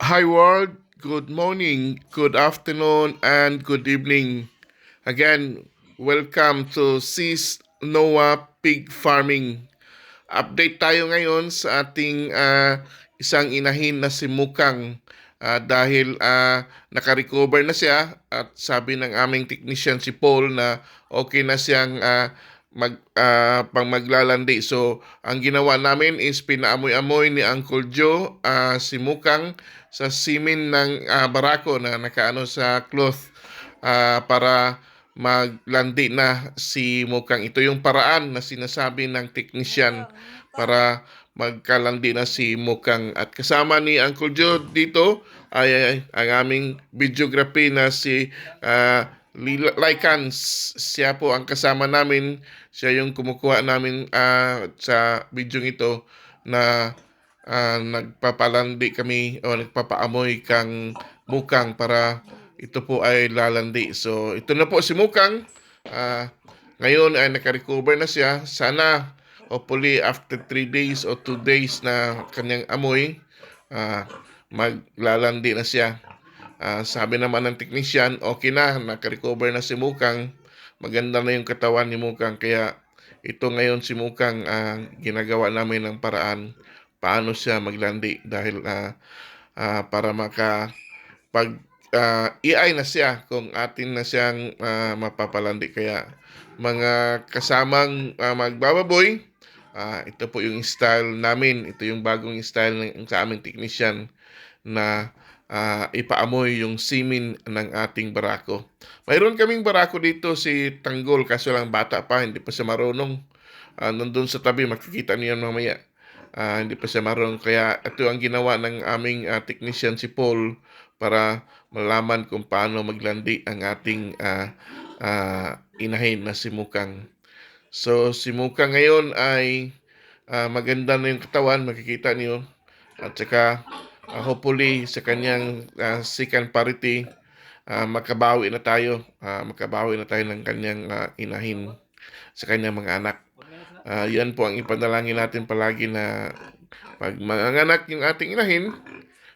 Hi world, good morning, good afternoon, and good evening. Again, welcome to Sis Noah Pig Farming. Update tayo ngayon sa ating ah, isang inahin na si Mukang Ah, dahil ah, naka-recover na siya at sabi ng aming technician si Paul na okay na siyang ah, mag ah, pang maglalandi. So, ang ginawa namin is pinaamoy-amoy ni Uncle Joe ah, si Mukang sa simin ng ah, barako na nakaano sa cloth ah, para maglandi na si Mukang. Ito yung paraan na sinasabi ng technician para magkalandi na si Mukang. At kasama ni Uncle Joe dito ay, ay ang aming videography na si ah, Lycans. Siya po ang kasama namin. Siya yung kumukuha namin ah, sa video ito na ah, nagpapalandi kami o nagpapaamoy kang Mukang para ito po ay lalandi. So, ito na po si Mukang. Ah, ngayon ay nakarecover na siya. Sana, hopefully, after 3 days o 2 days na kanyang amoy, ah, maglalandi na siya. Ah, sabi naman ng technician, okay na, nakarecover na si Mukang. Maganda na yung katawan ni Mukang. Kaya ito ngayon si Mukang, ah, ginagawa namin ng paraan paano siya maglandi dahil ah, ah, para maka pag ah, AI na siya kung atin na siyang ah, mapapalandi. Kaya mga kasamang ah, magbababoy, ah, ito po yung style namin. Ito yung bagong style ng sa aming technician na ah, ipaamoy yung simin ng ating barako. Mayroon kaming barako dito si Tanggol kaso lang bata pa, hindi pa siya marunong. Ah, nandun sa tabi, makikita niyo yan mamaya. Ah, hindi pa siya marunong. Kaya ito ang ginawa ng aming ah, technician si Paul para malaman kung paano maglandi ang ating ah, ah, inahin na si Mukang. So, si Mukang ngayon ay ah, maganda na yung katawan, makikita niyo. At saka, ah, hopefully, sa kanyang ah, second parity, ah, makabawi na tayo. Ah, makabawi na tayo ng kanyang ah, inahin sa kanyang mga anak. Ah, yan po ang ipanalangin natin palagi na pag manganak yung ating inahin,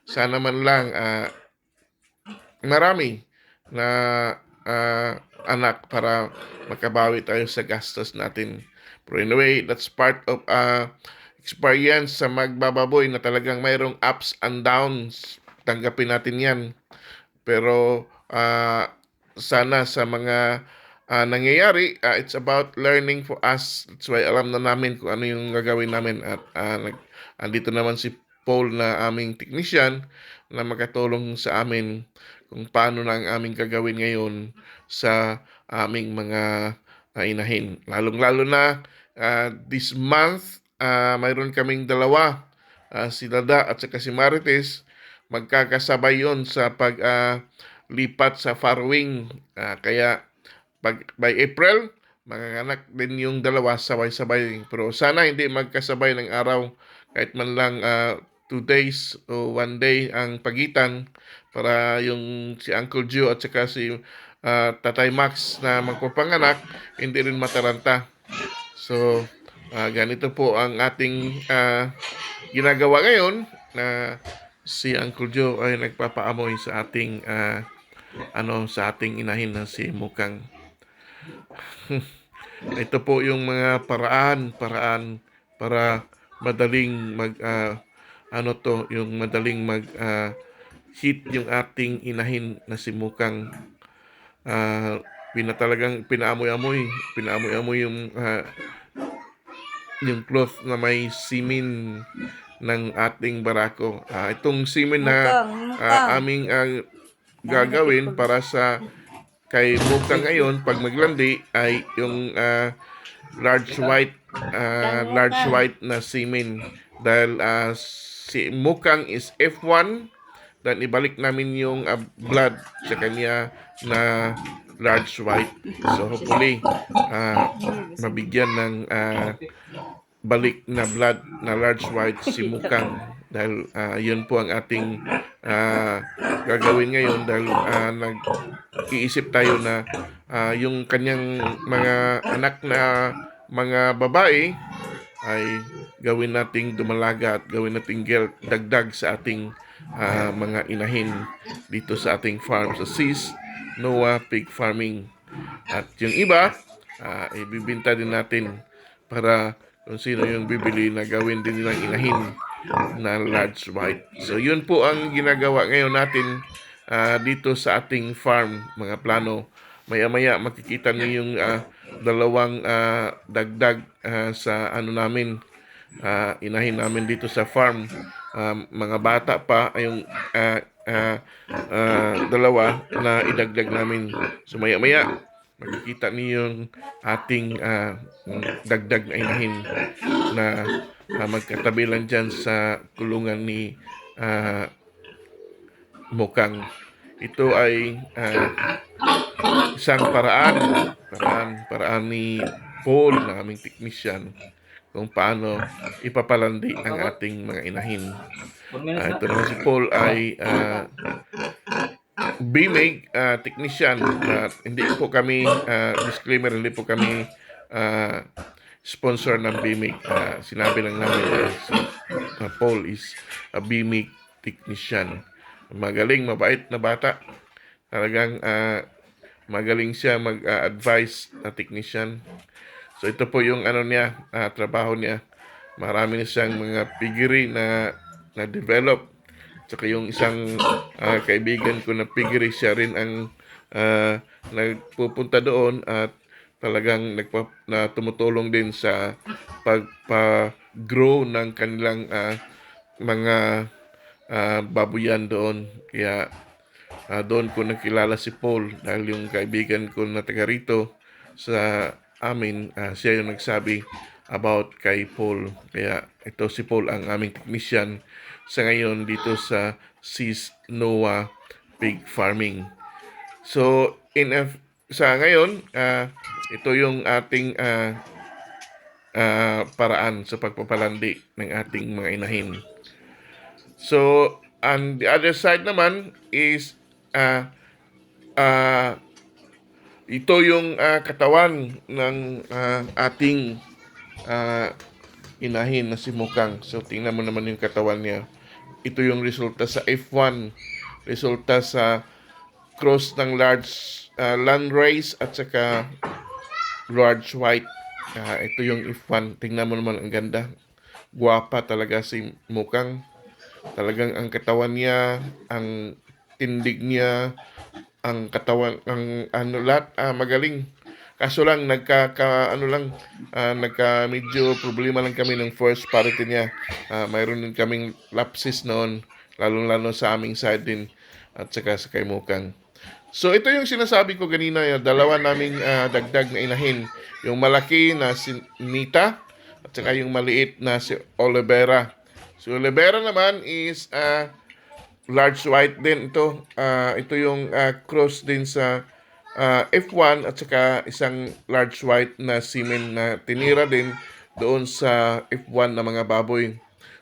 sana man lang ah, marami na ah, anak para makabawi tayo sa gastos natin. Pero anyway, that's part of uh, experience sa magbababoy na talagang mayroong ups and downs. Tanggapin natin yan. Pero ah, sana sa mga ah, nangyayari, ah, it's about learning for us. That's why alam na namin kung ano yung gagawin namin. At nag, andito naman si Paul na aming technician na makatulong sa amin kung paano na ang aming gagawin ngayon sa aming mga ah, inahin. Lalong-lalo na ah, this month, ah, mayroon kaming dalawa, ah, si Dada at saka si Marites. Magkakasabay yon sa pag lipat sa farwing. Ah, kaya pag by April, manganganak din yung dalawa sabay-sabay. Pero sana hindi magkasabay ng araw kahit man lang ah, two days o one day ang pagitan para yung si Uncle Joe at saka si ah, Tatay Max na magpapanganak hindi rin mataranta. So, ah, ganito po ang ating ah, ginagawa ngayon na si Uncle Joe ay nagpapaamoy sa ating ah, ano sa ating inahin na si Mukang. Ito po yung mga paraan, paraan para madaling mag ah, ano to, yung madaling mag ah, hit yung ating inahin na si Mukang ah pinatalagang pinaamoy-amoy, pinaamoy-amoy yung ah, yung cloth na may simin ng ating barako. Ah, itong simin na mukang. aming ah, gagawin para sa kay Mukang ngayon pag maglandi ay yung ah, large white ah, large white na semen dahil ah, si Mukang is F1 dan ibalik namin yung ah, blood sa kanya na large white. So hopefully ah, mabigyan ng ah, balik na blood na large white si Mukang dahil ah, yun po ang ating ah, gagawin ngayon dahil ah, nag-iisip tayo na ah, yung kanyang mga anak na mga babae ay gawin nating dumalaga at gawin nating gel- dagdag sa ating ah, mga inahin dito sa ating farm sa Sis Noah Pig Farming. At yung iba, ah, ibibinta din natin para kung sino yung bibili na gawin din nilang inahin na large white. So yun po ang ginagawa ngayon natin ah, dito sa ating farm, mga plano. Maya-maya makikita niyo yung ah, dalawang ah, dagdag ah, sa ano namin, ah, inahin namin dito sa farm. Ah, mga bata pa yung ah, ah, ah, dalawa na idagdag namin. So maya-maya makikita niyo yung ating ah, dagdag na inahin na ah, magkatabi lang dyan sa kulungan ni ah, Mukang. Ito ay ah, isang paraan, paraan, paraan ni Paul, ng aming technician, kung paano ipapalandi ang ating mga inahin. Ah, ito naman si Paul ay ah, BMEG ah, technician. at hindi po kami, ah, disclaimer, hindi po kami ah, sponsor ng BMEG. Ah, sinabi lang namin na si ah, Paul is a BMEG technician. Magaling, mabait na bata. Talagang ah, magaling siya mag-advise na technician. So ito po yung ano niya, ah, trabaho niya. Marami na siyang mga piggery na na-develop. Tsaka yung isang ah, kaibigan ko na piggery, siya rin ang ah, nagpupunta doon at talagang nagpa, na tumutulong din sa pagpa-grow ng kanilang ah, mga ah, babuyan doon. Kaya Ah, doon ko nakilala si Paul dahil yung kaibigan ko na taga rito sa amin, ah, siya yung nagsabi about kay Paul. Kaya ito si Paul ang aming technician sa ngayon dito sa Sis Noah Pig Farming. So, in a, sa ngayon, ah, ito yung ating ah, ah, paraan sa pagpapalandi ng ating mga inahin. So, on the other side naman is ah ah ito yung ah, katawan ng ah, ating ah, inahin na si Mukang. So, tingnan mo naman yung katawan niya. Ito yung resulta sa F1. Resulta sa cross ng large ah, land race at saka large white. Ah, ito yung F1. Tingnan mo naman ang ganda. Guwapa talaga si Mukang. Talagang ang katawan niya, ang tindig niya, ang katawan, ang ano lahat, ah, magaling. Kaso lang, nagka, ka, ano lang, ah, nagka medyo problema lang kami ng first parity niya. Ah, mayroon din kaming lapses noon, lalo-lalo sa aming side din, at saka sa kay Mukang. So ito yung sinasabi ko kanina, yung dalawa naming ah, dagdag na inahin. Yung malaki na si Nita, at saka yung maliit na si Olivera. Si Olivera naman is ah, large white din ito. Ah, ito yung ah, cross din sa ah, F1 at saka isang large white na semen na tinira din doon sa F1 na mga baboy.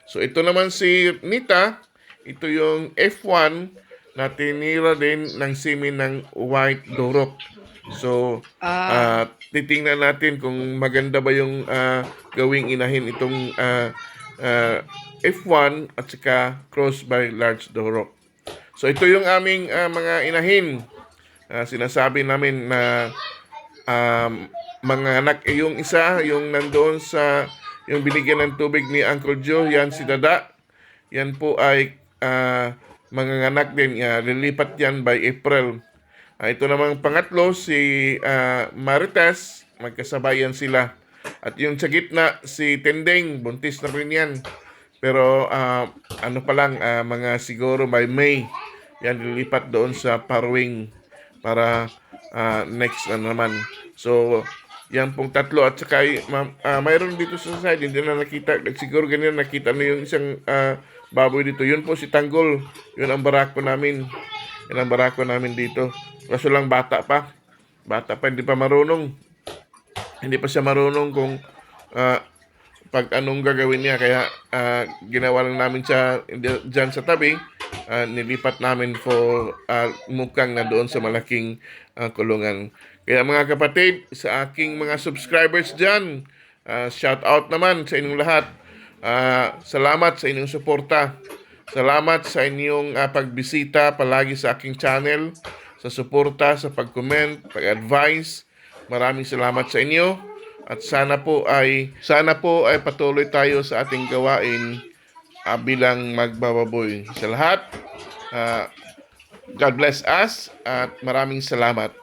So ito naman si Nita, ito yung F1 na tinira din ng semen ng white dorok. So, ah titingnan natin kung maganda ba yung ah, gawing inahin itong ah, ah, F1 at saka cross by large dorok. So ito yung aming ah, mga inahin. Ah, sinasabi namin na um, mga anak eh, yung isa yung nandoon sa yung binigyan ng tubig ni Uncle Joe yan si Dada. Yan po ay ah, mga anak din ah, lilipat yan by April. Ah, ito namang pangatlo si ah, Marites. Magkasabayan sila. At yung sa gitna si Tendeng. Buntis na rin yan. Pero ah, ano pa lang ah, mga siguro by May yan lilipat doon sa Parwing para ah, next na naman. So, yan pong tatlo at saka ah, mayroon dito sa side, hindi na nakita, siguro ganyan nakita na yung isang ah, baboy dito. Yun po si Tanggol, yun ang barako namin. Yun ang barako namin dito. Kaso lang bata pa. Bata pa, hindi pa marunong. Hindi pa siya marunong kung ah, pag anong gagawin niya. Kaya ah, ginawa lang namin siya dyan sa tabi uh, nilipat namin for ah, uh, mukang na doon sa malaking uh, kulungan. Kaya mga kapatid, sa aking mga subscribers dyan, uh, shout out naman sa inyong lahat. Uh, salamat sa inyong suporta. Salamat sa inyong uh, pagbisita palagi sa aking channel, sa suporta, sa pag-comment, pag-advise. Maraming salamat sa inyo at sana po ay sana po ay patuloy tayo sa ating gawain uh, bilang magbababoy. Sa lahat, uh, God bless us at maraming salamat.